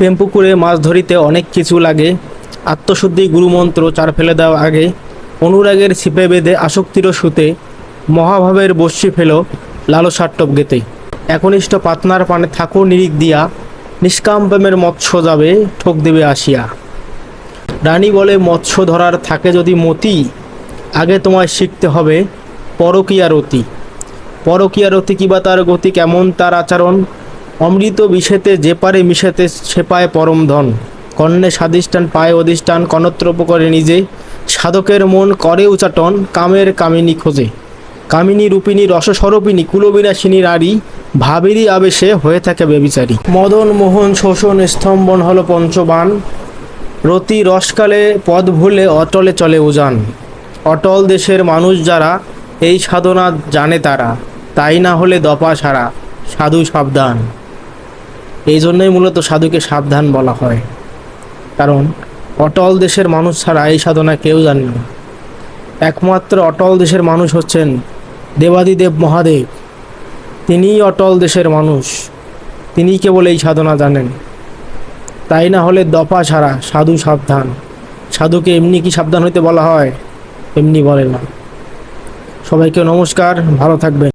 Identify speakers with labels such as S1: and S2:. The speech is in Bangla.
S1: প্রেমপুকুরে মাছ ধরিতে অনেক কিছু লাগে। আত্মশুদ্ধি গুরুমন্ত্র চার ফেলে দেওয়া আগে। অনুরাগের ছিপে বেঁধে আসক্তির সুতে মহাভাবের বস্যি ফেল লালসার টপ গেতে একনিষ্ঠ পাতনার পানে থাকো নিরিক দিয়া, নিষ্কাম প্রেমের মৎস্য যাবে, ঠোক দেবে আসিয়া। রানী বলে, মৎস্য ধরার থাকে যদি মতি, আগে তোমায় শিখতে হবে পরকীয়া রতি পরকীয়া রতি কিবা তার গতি কেমন তার আচরণ? অমৃত বিষেতে যে পারে মিশেতে সে পায় পরম ধন। কর্ণে স্বাধিষ্ঠান পায় অধিষ্ঠান কনত্রপ করে নিজে। সাধকের মন করে উচাটন, কামের কামিনী খোঁজে। কামিনী রূপিণী, রসস্বরূপিণী, কুলবিনাশিনী নারী, ভাবেরই আবেশে হয়ে থাকে বেবিচারী মদন মোহন শোষণ স্তম্ভন হলো পঞ্চবান। রতি রসকালে পদ ভুলে অটলে চলে উজান। অটল দেশের মানুষ যারা, এই সাধনা জানে তারা। তাই না হলে দপা সারা, সাধু সাবধান। এই জন্যই মূলত সাধুকে সাবধান বলা হয়। কারণ, অটল দেশের মানুষ ছাড়া এই সাধনা কেউ জানে না। একমাত্র অটল দেশের মানুষ হচ্ছেন দেবাদিদেব মহাদেব। তিনিই অটল দেশের মানুষ। তিনিই কেবল এই সাধনা জানেন। তাই না হলে দফা ছাড়া সাধু সাবধান। সাধুকে এমনি কি সাবধান হইতে বলা হয়? এমনি বলে না। সবাইকে নমস্কার, ভালো থাকবেন।